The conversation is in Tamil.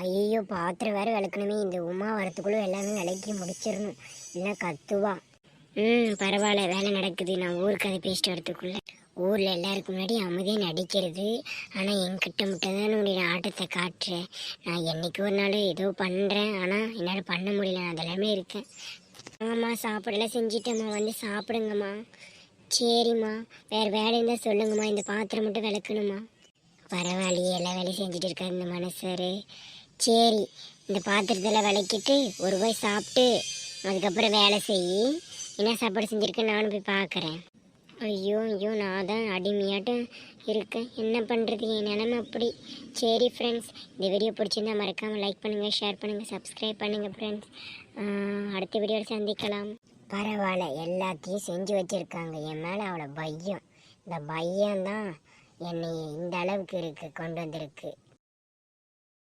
ஐயோ பாத்திரம் வேற விளக்கணுமே. இந்த உமா வரத்துக்குள்ள எல்லாமே விளக்கி முடிச்சிடணும். இல்லை கத்துவா. ம் பரவாயில்ல. வேலை நடக்குது. நான் ஊருக்கு அதை பேசிட்டு வரதுக்குள்ள ஊரில் எல்லாருக்கும் முன்னாடி அமைதியாக நடிக்கிறது. ஆனால் என்கிட்ட மட்டும் தான் உன்னுடைய ஆட்டத்தை காட்டுறேன் நான் என்னைக்கு ஒரு நாள் ஏதோ பண்ணுறேன் ஆனால் என்னால் பண்ண முடியல. நான் அதெல்லாமே இருக்கேன். ஆமாம் சாப்பாடெல்லாம் செஞ்சிட்டேம்மா. வந்து சாப்பிடுங்கம்மா. சரிம்மா. வேறு வேலை இருந்தால் சொல்லுங்கம்மா. இந்த பாத்திரம் மட்டும் விளக்கணுமா பரவாயில்லையே. எல்லா வேலையும் செஞ்சுட்டு இருக்காரு இந்த மனசரு சரி இந்த பாத்திரத்தில் விளக்கிட்டு ஒரு போய் சாப்பிட்டு அதுக்கப்புறம் வேலை செய். என்ன சாப்பாடு செஞ்சுருக்கேன் நானும் போய் பார்க்குறேன் ஐயோ ஐயோ நான் தான் அடிமையாட்டம் இருக்கேன். என்ன பண்ணுறது என் நிலமை அப்படி. சரி ஃப்ரெண்ட்ஸ் இந்த வீடியோ பிடிச்சிருந்தா மறக்காமல் லைக் பண்ணுங்கள் ஷேர் பண்ணுங்கள் சப்ஸ்கிரைப் பண்ணுங்கள் ஃப்ரெண்ட்ஸ் அடுத்த வீடியோவில் சந்திக்கலாம். பரவாயில்ல எல்லாத்தையும் செஞ்சு வச்சுருக்காங்க. என் மேலே அவ்வளோ பையம். இந்த பையம்தான் என்னை இந்த அளவுக்கு இருக்குது கொண்டு வந்திருக்கு.